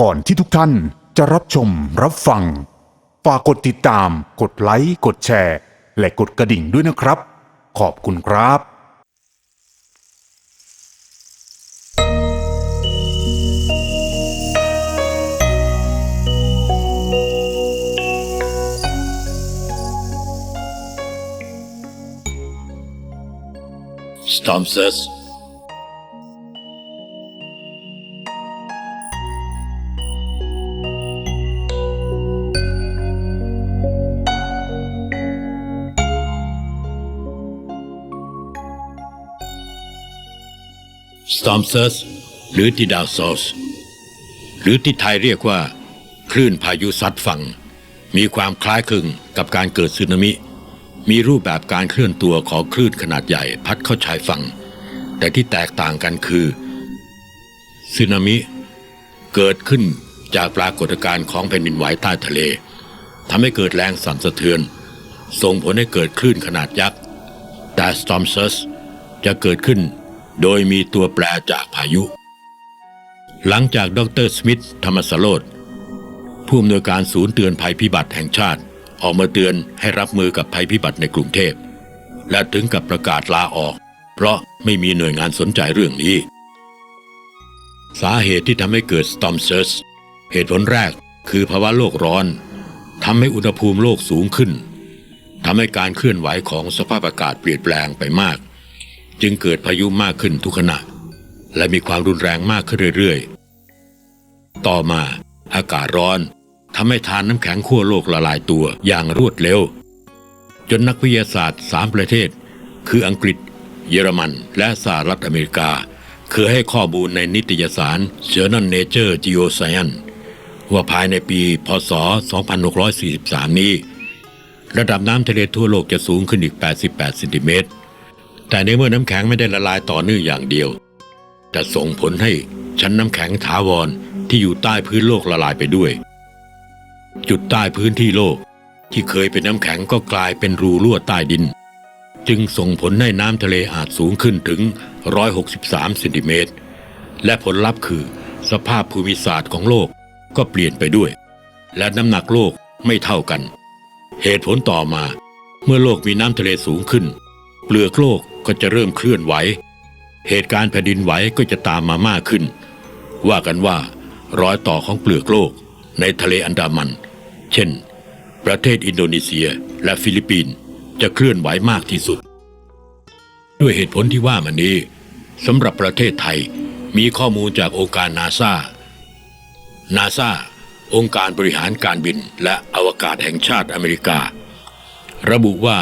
ก่อนที่ทุกท่านจะรับชมรับฟัง ฝากกดติดตาม กดไลค์ กดแชร์ และกดกระดิ่งด้วยนะครับ ขอบคุณครับ Stormsers ส ตอมเซอร์สหรือที่ดาวซอสหรือที่ไทยเรียกว่า คลื่นพายุซัดฝั่ง มีความคล้ายคลึงกับการเกิดสึนามิ มีรูปแบบการเคลื่อนตัวของคลื่นขนาดใหญ่พัดเข้าชายฝั่ง แต่ที่แตกต่างกันคือสึนามิ เกิดขึ้นจากปรากฏการณ์ของแผ่นดินไหวใต้ทะเลทำให้เกิดแรงสั่นสะเทือน ส่งผลให้เกิดคลื่นขนาดยักษ์แต่ Storm Surge จะเกิดขึ้น โดยมีตัวแปรจากพายุ หลังจากดรสมิธธรรมสโรธผู้อำนวยการศูนย์เตือนภัยพิบัติแห่งชาติ ออกมาเตือนให้รับมือกับภัยพิบัติในกรุงเทพ และถึงกับประกาศลาออก เพราะไม่มีหน่วยงานสนใจเรื่องนี้ สาเหตุที่ทำให้เกิด Storm Surge เหตุผลแรกคือภาวะโลกร้อนทำให้อุณหภูมิโลกสูงขึ้นทำให้การเคลื่อนไหวของสภาพอากาศเปลี่ยนแปลงไปมาก จึงเกิดพายุมากขึ้นทุกขณะ และมีความรุนแรงมากขึ้นเรื่อยๆ ต่อมาอากาศร้อนทำให้ทานน้ำแข็งขั้วโลกละลายตัวอย่างรวดเร็ว จนนักวิทยาศาสตร์สามประเทศ คืออังกฤษ เยอรมัน และสหรัฐอเมริกา เคยให้ข้อมูลในนิตยสาร Journal Nature Geoscience ว่าภายในปี พศ 2643 นี้ ระดับน้ำทะเลทั่วโลกจะสูงขึ้นอีก 88 เซนติเมตร แต่ในเมื่อน้ำแข็งไม่ได้ละลายต่อเนื่องอย่างเดียว จะส่งผลให้ชั้นน้ำแข็งถาวรที่อยู่ใต้พื้นโลกละลายไปด้วย จุดใต้พื้นที่โลกที่เคยเป็นน้ำแข็งก็กลายเป็นรูรั่วใต้ดิน จึงส่งผลให้น้ำทะเลอาจสูงขึ้นถึง 163เซนติเมตร และผลลัพธ์คือสภาพภูมิศาสตร์ของโลกก็เปลี่ยนไปด้วย และน้ำหนักโลกไม่เท่ากัน เหตุผลต่อมาเมื่อโลกมีน้ำทะเลสูงขึ้น เปลือกโลก ก็จะเริ่มเคลื่อนไหว เหตุการณ์แผ่นดินไหวก็จะตามมามากขึ้น ว่ากันว่ารอยต่อของเปลือกโลกในทะเลอันดามัน เช่น ประเทศอินโดนีเซียและฟิลิปปินส์จะเคลื่อนไหวมากที่สุด ด้วยเหตุผลที่ว่ามานี้สำหรับประเทศไทยมีข้อมูลจากองค์การนาซานาซาองค์การบริหารการบินและอวกาศแห่งชาติอเมริกา ระบุว่า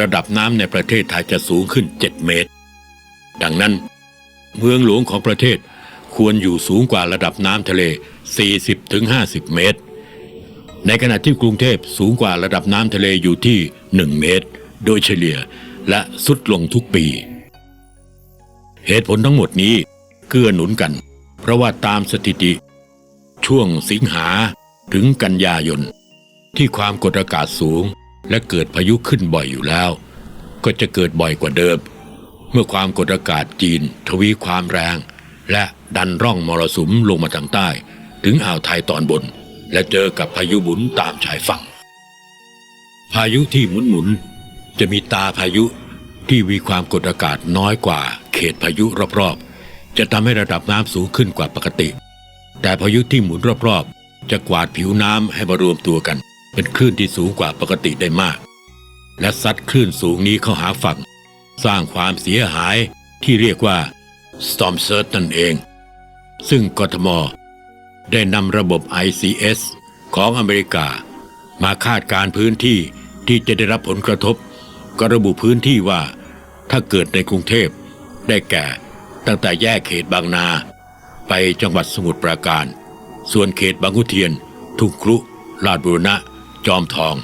ระดับน้ำในประเทศไทยจะสูงขึ้น 7 เมตร ดังนั้น เมืองหลวงของประเทศควรอยู่สูงกว่าระดับน้ำทะเล 40-50 เมตร ในขณะที่กรุงเทพสูงกว่าระดับน้ำทะเลอยู่ที่ 1 เมตร โดยเฉลี่ยและสุดลงทุกปี เหตุผลทั้งหมดนี้เกื้อหนุนกัน เพราะว่าตามสถิติ ช่วงสิงหาถึงกันยายนที่ความกดอากาศสูง และเกิดพายุขึ้นบ่อยอยู่แล้ว ก็จะเกิดบ่อยกว่าเดิม เมื่อความกดอากาศจีน ทวีความแรง และดันร่องมรสุมลงมาทางใต้ ถึงอ่าวไทยตอนบน และเจอกับพายุหมุนตามชายฝั่ง พายุที่หมุนหมุนๆจะมีตาพายุที่มีความกดอากาศน้อยกว่า เขตพายุรอบๆ จะทำให้ระดับน้ำสูงขึ้นกว่าปกติ แต่พายุที่หมุนรอบๆ จะกวาดผิวน้ำให้มารวมตัวกัน เป็นคลื่นที่สูงกว่าปกติได้มาก และซัดคลื่นสูงนี้เข้าหาฝั่ง สร้างความเสียหายที่เรียกว่า Storm Surge นั่นเอง ซึ่งกทม ได้นำระบบ ICS ของอเมริกา มาคาดการพื้นที่ที่จะได้รับผลกระทบ ก็ระบุพื้นที่ว่า ถ้าเกิดในกรุงเทพ ได้แก่ ตั้งแต่แยกเขตบางนา ไปจังหวัดสมุทรปราการ ส่วนเขตบางขุเทียน ทุ่งครุลาดบุรณะ จอมทอง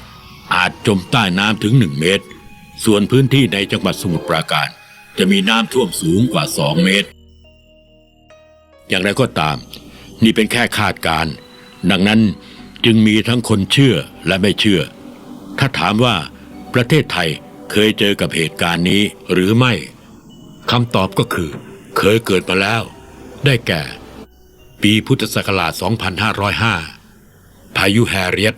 อาจจมใต้น้ำถึงหนึ่งเมตร ส่วนพื้นที่ในจังหวัดสมุทรปราการ จะมีน้ำท่วมสูงกว่าสองเมตร อย่างไรก็ตาม นี่เป็นแค่คาดการ์ดังนั้นจึงมีทั้งคนเชื่อและไม่เชื่อ ถ้าถามว่าประเทศไทยเคยเจอกับเหตุการณ์นี้หรือไม่คำตอบก็คือ เคยเกิดมาแล้ว ได้แก่ ปีปีพุทธศักราช 2505 พายุแฮเรียต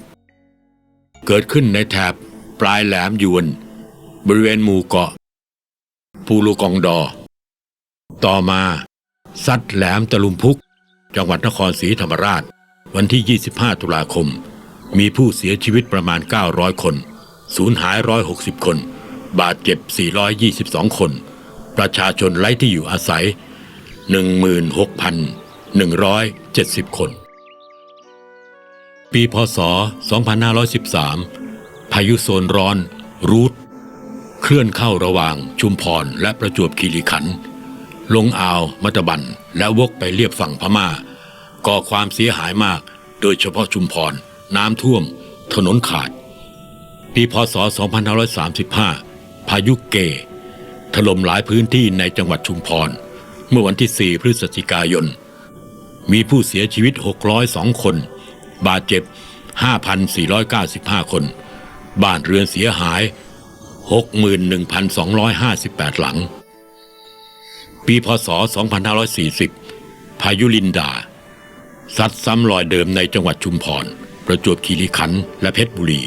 เกิดขึ้นในแถบปลายแหลมยวน บริเวณหมู่เกาะปูลูกองดอ ต่อมาซัดแหลมตะลุมพุก จังหวัดนครศรีธรรมราช วันที่ 25 ตุลาคม มีผู้เสียชีวิตประมาณ 900 คน สูญหาย 160 คน บาดเจ็บ 422 คน ประชาชนไร้ที่อยู่อาศัย 16,170 คน ปีพศ 2513 พายุโซนร้อน รูท เคลื่อนเข้าระหว่างชุมพรและประจวบคีรีขันธ์ลงอ่าวมัตบันและวกไปเลียบฝั่งพม่า ก่อความเสียหายมาก โดยเฉพาะชุมพร น้ำท่วม ถนนขาด ปีพศ 2535 พายุเก ถล่มหลายพื้นที่ในจังหวัดชุมพร เมื่อวันที่ 4 พฤศจิกายน มีผู้เสียชีวิต 602 คน บาดเจ็บ 5,495 คน บ้านเรือนเสียหาย 61,258 หลัง ปีพศ 2540 พายุลินดา ซัดซ้ำรอยเดิมในจังหวัดชุมพร ประจวบคีรีขันธ์และเพชรบุรี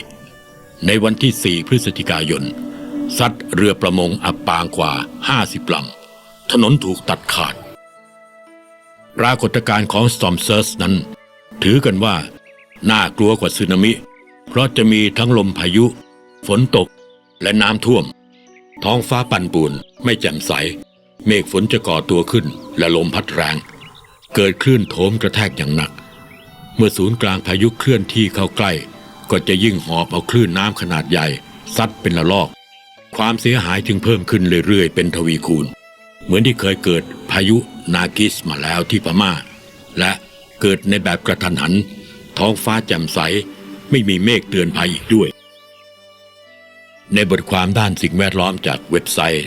ในวันที่ 4 พฤศจิกายน ซัดเรือประมงอับปางกว่า 50ลำถนนถูกตัดขาดปรากฏการณ์ของ Storm Surge นั้น ถือกันว่า น่ากลัวกว่าสึนามิ เพราะจะมีทั้งลมพายุ ฝนตกและน้ำท่วม ท้องฟ้าปั่นป่วนไม่แจ่มใส เมฆฝนจะก่อตัวขึ้นและลมพัดแรง เกิดคลื่นโถมกระแทกอย่างหนัก เมื่อศูนย์กลางพายุเคลื่อนที่เข้าใกล้ ก็จะยิ่งหอบเอาคลื่นน้ำขนาดใหญ่ซัดเป็นละลอก ความเสียหายจึงเพิ่มขึ้นเรื่อยๆ เป็นทวีคูณ เหมือนที่เคยเกิดพายุนากิสมาแล้วที่พม่า และเกิดในแบบกระทันหัน ท้องฟ้าแจ่มใส ไม่มีเมฆเตือนภัยอีกด้วย ในบทความด้านสิ่งแวดล้อมจากเว็บไซต์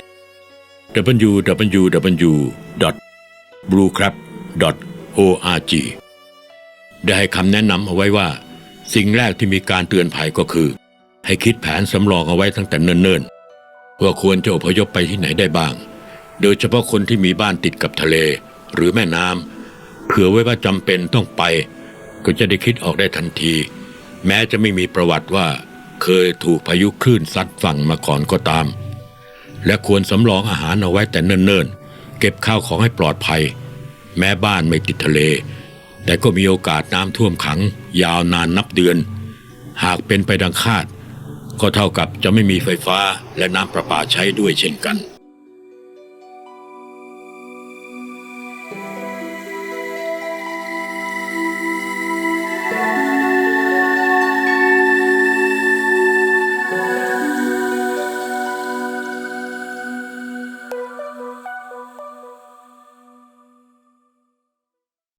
www.bluecrab.org ได้ให้คำแนะนำเอาไว้ว่า สิ่งแรกที่มีการเตือนภัยก็คือ ให้คิดแผนสำรองเอาไว้ตั้งแต่เนิ่นๆว่าควรจะอพยพไปที่ไหนได้บ้าง โดยเฉพาะคนที่มีบ้านติดกับทะเล หรือแม่น้ำเผื่อไว้ว่าจำเป็นต้องไป ก็จะได้คิดออกได้ทันที แม้จะไม่มีประวัติว่า เคยถูกพายุคลื่นซัดฝั่งมาก่อนก็ตาม และควรสำรองอาหารเอาไว้แต่เนิ่นๆ เก็บข้าวของให้ปลอดภัย แม้บ้านไม่ติดทะเล แต่ก็มีโอกาสน้ำท่วมขัง ยาวนานนับเดือน หากเป็นไปดังคาด ก็เท่ากับจะไม่มีไฟฟ้าและน้ำประปาใช้ด้วยเช่นกัน